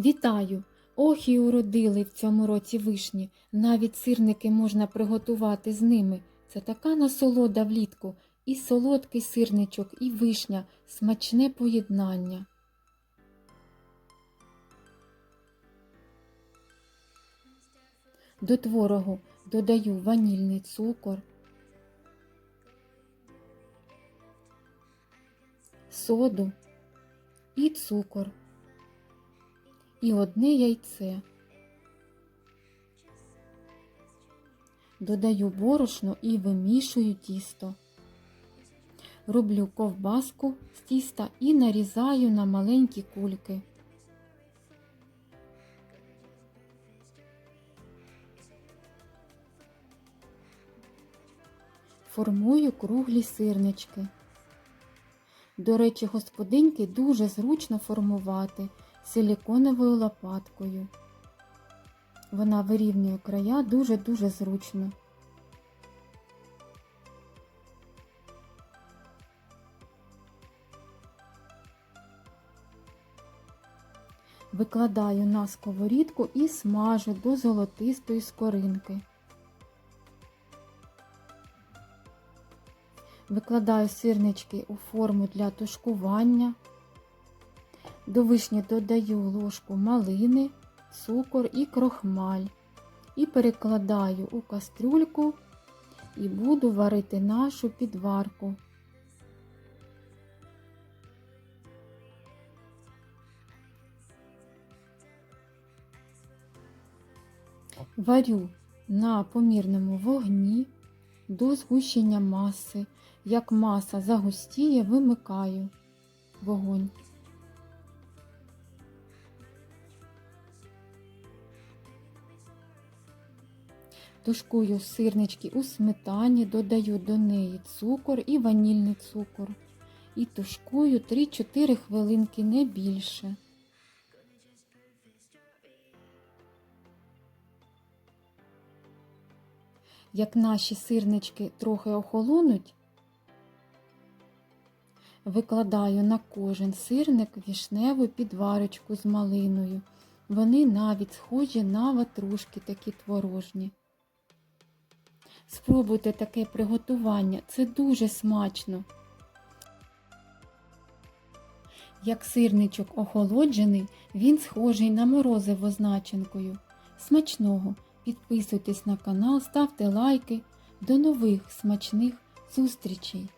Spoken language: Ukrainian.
Вітаю! Ох і уродили в цьому році вишні. Навіть сирники можна приготувати з ними. Це така насолода влітку. І солодкий сирничок, і вишня, смачне поєднання. До творогу додаю ванільний цукор, соду і цукор і одне яйце. Додаю борошно і вимішую тісто. Роблю ковбаску з тіста і нарізаю на маленькі кульки. Формую круглі сирнички. До речі, господинки дуже зручно формувати силіконовою лопаткою. Вона вирівнює края дуже-дуже зручно. Викладаю на сковорідку і смажу до золотистої скоринки. Викладаю сирнички у форму для тушкування. До вишні додаю ложку малини, цукор і крохмаль. І перекладаю у кастрюльку і буду варити нашу підварку. Варю на помірному вогні до згущення маси. Як маса загустіє, вимикаю вогонь. Тушкую сирнички у сметані, додаю до неї цукор і ванільний цукор. І тушкую 3-4 хвилинки не більше. Як наші сирнички трохи охолонуть, викладаю на кожен сирник вішневу підварочку з малиною. Вони навіть схожі на ватрушки такі творожні. Спробуйте таке приготування, це дуже смачно. Як сирничок охолоджений, він схожий на морозиво з. Смачного! Підписуйтесь на канал, ставте лайки. До нових смачних зустрічей!